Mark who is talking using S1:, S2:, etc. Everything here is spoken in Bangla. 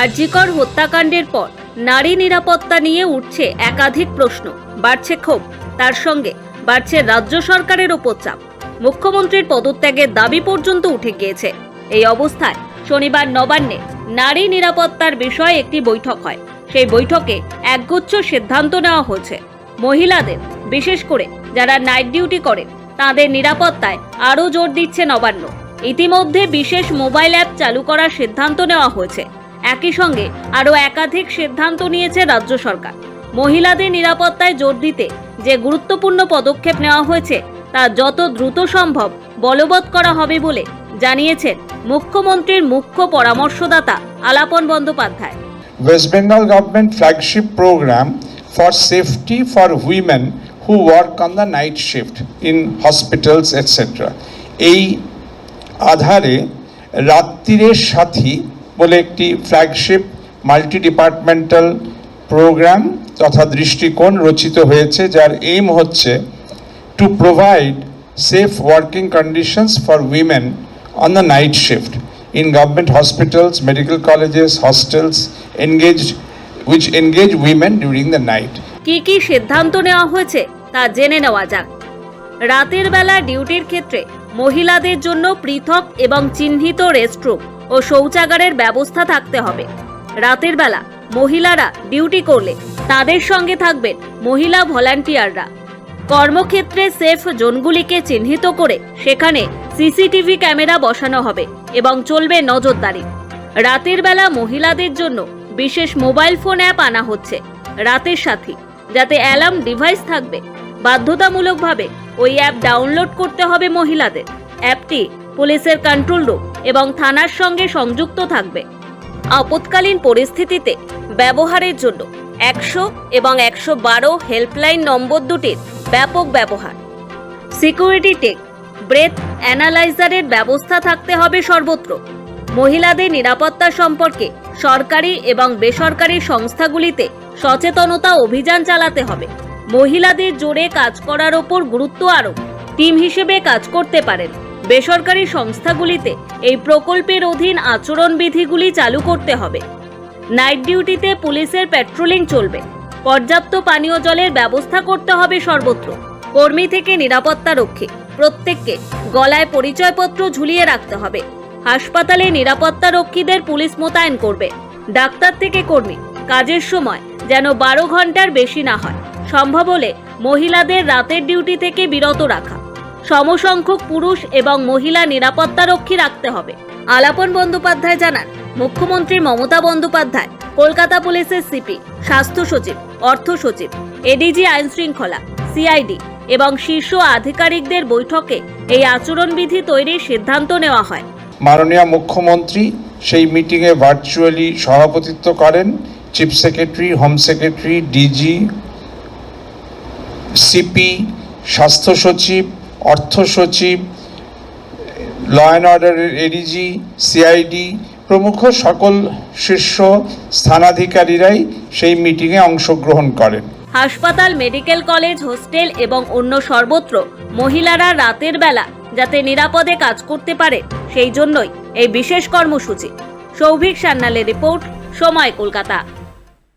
S1: আরজিকর হত্যাকাণ্ডের পর নারী নিরাপত্তা নিয়ে উঠছে একাধিক প্রশ্ন। বাড়ছে ক্ষোভ। তার সঙ্গে বাড়ছে রাজ্য সরকারের ওপর চাপ। মুখ্যমন্ত্রীর পদত্যাগের দাবি পর্যন্ত উঠে গিয়েছে। এই অবস্থায় শনিবার নবান্নে নারী নিরাপত্তার বিষয়ে একটি বৈঠক হয়। সেই বৈঠকে একগুচ্ছ সিদ্ধান্ত নেওয়া হয়েছে। মহিলাদের, বিশেষ করে যারা নাইট ডিউটি করেন, তাদের নিরাপত্তায় আরও জোর দিচ্ছে নবান্ন। ইতিমধ্যে বিশেষ মোবাইল অ্যাপ চালু করার সিদ্ধান্ত নেওয়া হয়েছে। একই সঙ্গে আরও একাধিক সিদ্ধান্ত নিয়েছে রাজ্য সরকার মহিলাদের নিরাপত্তায় জোর দিতে যে গুরুত্বপূর্ণ পদক্ষেপ নেওয়া হয়েছে, তা যত দ্রুত সম্ভব বলবৎ করা হবে বলে জানিয়েছেন মুখ্যমন্ত্রীর মুখ্য পরামর্শদাতা Alapan Bandyopadhyay
S2: West Bengal government flagship program for safety for women who work on the night shift in hospitals etc. এই আধারে রাত্রিরের সাথী বলে একটি ফ্ল্যাগশিপ মাল্টি ডিপার্টমেন্টাল প্রোগ্রাম তথা দৃষ্টিকোণ রচিত হয়েছে, যার এইম হচ্ছে to provide safe working conditions for women on the night shift in government hospitals medical colleges hostels engage which engage women during the night
S1: কি কি সিদ্ধান্ত নেওয়া হয়েছে তা জেনে নেওয়া যাক। রাতের বেলা ডিউটির ক্ষেত্রে মহিলাদের জন্য পৃথক এবং চিহ্নিত রেস্টরুম ও শৌচাগারের ব্যবস্থা থাকতে হবে। রাতের বেলা মহিলারা ডিউটি করলে তাদের সঙ্গে থাকবেন মহিলা ভলান্টিয়াররা কর্মক্ষেত্রে সেফ জোনগুলিকে চিহ্নিত করে সেখানে সিসিটিভি ক্যামেরা বসানো হবে এবং চলবে নজরদারি। রাতের বেলা মহিলাদের জন্য বিশেষ মোবাইল ফোন অ্যাপ আনা হচ্ছে। রাতের সাথী যাতে অ্যালার্ম ডিভাইস থাকবে বাধ্যতামূলকভাবে ওই অ্যাপ ডাউনলোড করতে হবে মহিলাদের। অ্যাপটি পুলিশের কন্ট্রোল রুম এবং থানার সঙ্গে সংযুক্ত থাকবে। আপৎকালীন পরিস্থিতিতে ব্যবহারের জন্য একশো এবং একশো বারো হেল্পলাইন নম্বর দুটির ব্যাপক ব্যবহার। সিকিউরিটি টেক ব্রেথ অ্যানালাইজারের ব্যবস্থা থাকতে হবে সর্বত্র। মহিলাদের নিরাপত্তা সম্পর্কে সরকারি এবং বেসরকারি সংস্থাগুলিতে সচেতনতা অভিযান চালাতে হবে। মহিলাদের জোরে কাজ করার ওপর গুরুত্ব আরোপ। টিম হিসেবে কাজ করতে পারেন। বেসরকারি সংস্থাগুলিতে এই প্রকল্পের অধীন আচরণবিধিগুলি চালু করতে হবে। নাইট ডিউটিতে পুলিশের পেট্রোলিং চলবে। পর্যাপ্ত পানীয় জলের ব্যবস্থা করতে হবে সর্বত্র। কর্মী থেকে নিরাপত্তা রক্ষী। প্রত্যেককে গলায় পরিচয়পত্র ঝুলিয়ে রাখতে হবে। হাসপাতালে নিরাপত্তা রক্ষীদের পুলিশ মোতায়েন করবে। ডাক্তার থেকে কর্মী। কাজের সময় যেন বারো ঘণ্টার বেশি না হয়। সম্ভব হলে মহিলাদের রাতের ডিউটি থেকে বিরত রাখা। সমসংখ্যক পুরুষ এবং মহিলা নিরাপত্তা রক্ষী রাখতে হবে। আলাপন বন্দ্যোপাধ্যায় জানান, মুখ্যমন্ত্রী মমতা বন্দ্যোপাধ্যায়, কলকাতা পুলিশের সিপি, স্বাস্থ্য সচিব, অর্থ সচিব, এডিজি আইন শৃঙ্খলা সিআইডি এবং শীর্ষ আধিকারিকদের বৈঠকে এই আচরণবিধি তৈরির সিদ্ধান্ত নেওয়া হয়।
S2: মাননীয় মুখ্যমন্ত্রী সেই মিটিংয়ে ভার্চুয়ালি সভাপতিত্ব করেন chief secretary home secretary DG CP, স্বাস্থ্য সচিব, অর্থ সচিব ল অ্যান্ড অর্ডারের এডিজি সিআইডি প্রমুখ সকল শীর্ষ স্থানাধিকারীরাই সেই মিটিংয়ে অংশগ্রহণ করেন।
S1: হাসপাতাল মেডিকেল কলেজ হোস্টেল এবং অন্য সর্বত্র মহিলারা রাতের বেলা যাতে নিরাপদে কাজ করতে পারে, সেই জন্যই এই বিশেষ কর্মসূচি। সৌভিক সান্যালের রিপোর্ট, সময় কলকাতা।